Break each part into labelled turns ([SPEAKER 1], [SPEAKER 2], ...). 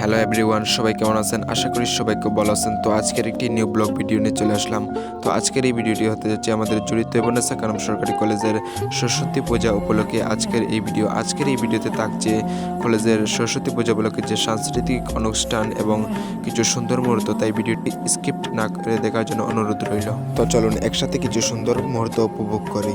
[SPEAKER 1] Hello everyone সবাই কেমন আছেন? আশা করি সবাই খুব ভালো আছেন। তো আজকের একটি নিউ ব্লগ ভিডিও নিয়ে চলে আসলাম। তো আজকের এই ভিডিওটি হতে যাচ্ছে আমাদের জড়িত এবনেসা কানম সরকারি কলেজের সরস্বতী পূজা উপলক্ষে আজকের এই ভিডিও আজকের এই ভিডিওতে থাকছে কলেজের সরস্বতী পূজা উপলক্ষে যে সাংস্কৃতিক অনুষ্ঠান এবং কিছু সুন্দর মুহূর্ত, তাই ভিডিওটি স্কিপ্ট না করে দেখার জন্য অনুরোধ রইল। তো চলুন একসাথে কিছু সুন্দর মুহূর্ত উপভোগ করি।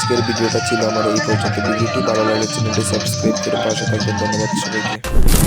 [SPEAKER 1] আজকের ভিডিওটা ছিল আমার এই পর্যন্ত। ভিডিওটি ভালো লাগলে চ্যানেলটি সাবস্ক্রাইব করে পাশে থাকবেন। ধন্যবাদ সবাইকে।